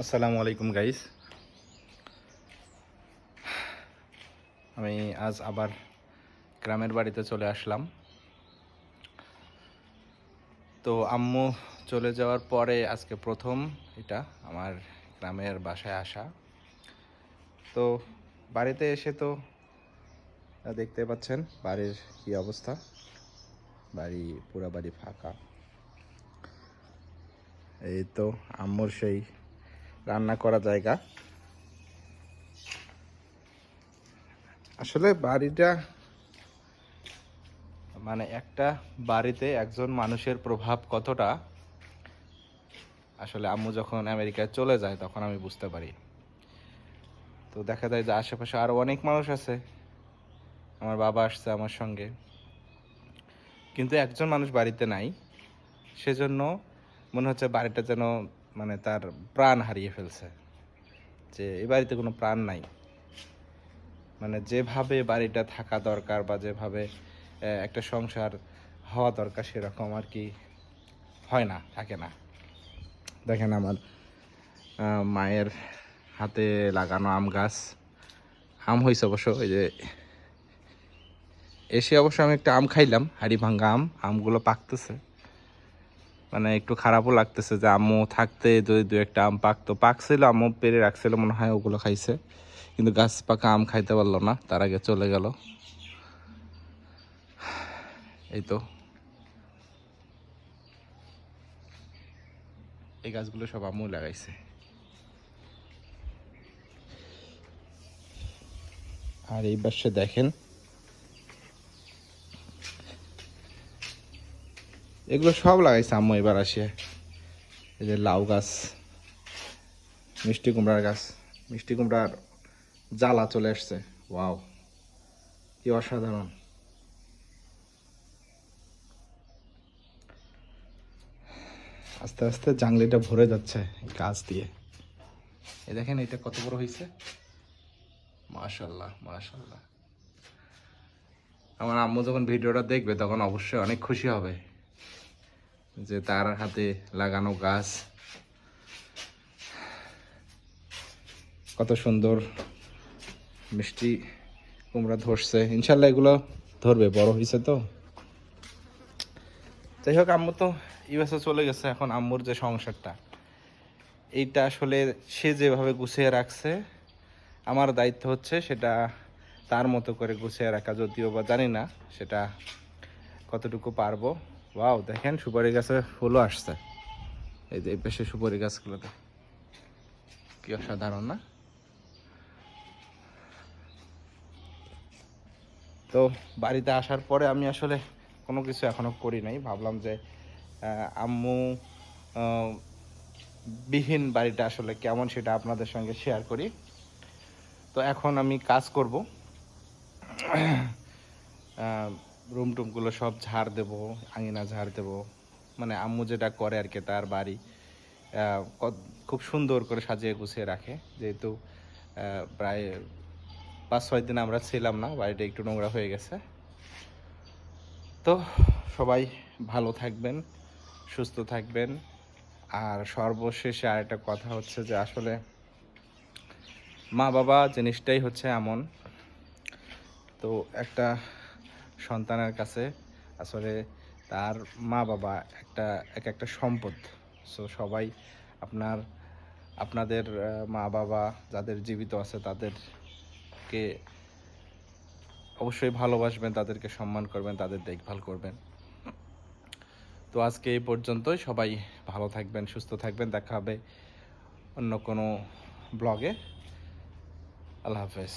আসসালামু আলাইকুম গাইস আমি আজ আবার গ্রামের বাড়িতে চলে আসলাম। তো আম্মু চলে যাওয়ার পরে আজকে প্রথম এটা আমার গ্রামের বাসায় আসা। তো বাড়িতে এসে তো দেখতে পাচ্ছেন বাড়ির কি অবস্থা। বাড়ি, পুরা বাড়ি ফাঁকা। এই তো আম্মুর সেই রান্না করা জায়গা। আসলে বাড়িটা মানে একটা বাড়িতে একজন মানুষের প্রভাব কতটা, আসলে আম্মু যখন আমেরিকায় চলে যায় তখন আমি বুঝতে পারি। তো দেখা যায় যে আশেপাশে আরও অনেক মানুষ আছে। আমার বাবা আসছে আমার সঙ্গে। কিন্তু একজন মানুষ বাড়িতে নাই। সেজন্য মনে হচ্ছে বাড়িটা যেন মানে তার প্রাণ হারিয়ে ফেলছে, যে এ বাড়িতে কোনো প্রাণ নাই। মানে যেভাবে বাড়িটা থাকা দরকার বা যেভাবে একটা সংসার হওয়া দরকার সেরকম আর কি হয় না, থাকে না। দেখেন আমার মায়ের হাতে লাগানো আম গাছ। আম হয়েছে অবশ্য ওই যে, এসে অবশ্য আমি একটা আম খাইলাম হাড়ি ভাঙ্গা আম, আমগুলো পাকতেছে। মানে একটু খারাপও লাগতেছে যে আম্মু থাকতে যদি দু একটা আম পাকতো। পাকছিল, আম্মু পেরে রাখছিল, মনে হয় ওগুলো খাইছে। কিন্তু গাছ পাকা আম খাইতে পারল না, তার আগে চলে গেল। এই তো। এই গাছগুলো সব আম্মু লাগাইছে। আর এই পাশে দেখেন এগুলো সব লাগাইছে আম্মু এবার আসিয়া এই যে লাউ গাছ, মিষ্টি কুমড়ার গাছ, মিষ্টি কুমড়ার জ্বালা চলে আসছে। ওয়াও, কি অসাধারণ। আস্তে আস্তে জাংলিটা ভরে যাচ্ছে গাছ দিয়ে। এই দেখেন এটা কত বড় হয়েছে মাশাল্লাহ মাশাল্লাহ। আমার আম্মু যখন ভিডিওটা দেখবে তখন অবশ্যই অনেক খুশি হবে। যে তার হাতে লাগানো গাছ। কত সুন্দর মিষ্টি কুমড়া ধরছে। ইনশাল্লাহ এগুলো ধরবে, বড় হয়েছে তো। যাই হোক, আম্মু তো ইউএসএ চলে গেছে, এখন আম্মুর যে সংসারটা। এইটা আসলে সে যেভাবে গুছিয়ে রাখছে, আমার দায়িত্ব হচ্ছে সেটা তার মতো করে গুছিয়ে রাখা, যদিও বা জানি না সেটা কতটুকু পারব। ওয়াও দেখেন সুপারি গাছে ফুলও আসছে। এই যে পাশে সুপারি গাছগুলোতে। কি অসাধারণ, না? তো বাড়িতে আসার পরে আমি আসলে কোনো কিছু এখনও করি নাই। ভাবলাম যে আম্মু বিহীন বাড়িটা আসলে কেমন সেটা আপনাদের সঙ্গে শেয়ার করি। তো এখন আমি কাজ করব। রুম টুমগুলো সব ঝাড় দেব, আঙিনা ঝাড় দেব। মানে আম্মু যেটা করে আর কি, তার বাড়ি। খুব সুন্দর করে সাজিয়ে গুছিয়ে রাখে। যেহেতু প্রায় পাঁচ, ছয় দিন আমরা ছিলাম না, বাড়িটা একটু নোংরা হয়ে গেছে। তো সবাই ভালো থাকবেন, সুস্থ থাকবেন। আর সর্বশেষে আরেকটা কথা হচ্ছে যে আসলে মা বাবা জিনিসটাই হচ্ছে এমন। তো একটা সন্তানের কাছে আসলে তার মা বাবা একটা, এক একটা সম্পদ। সো সবাই আপনার, আপনাদের মা বাবা যাদের জীবিত আছে তাদেরকে অবশ্যই ভালোবাসবেন, তাদেরকে সম্মান করবেন, তাদের দেখভাল করবেন। তো আজকে এই পর্যন্তই। সবাই ভালো থাকবেন, সুস্থ থাকবেন। দেখা হবে অন্য কোনো ব্লগে। আল্লাহ হাফেজ।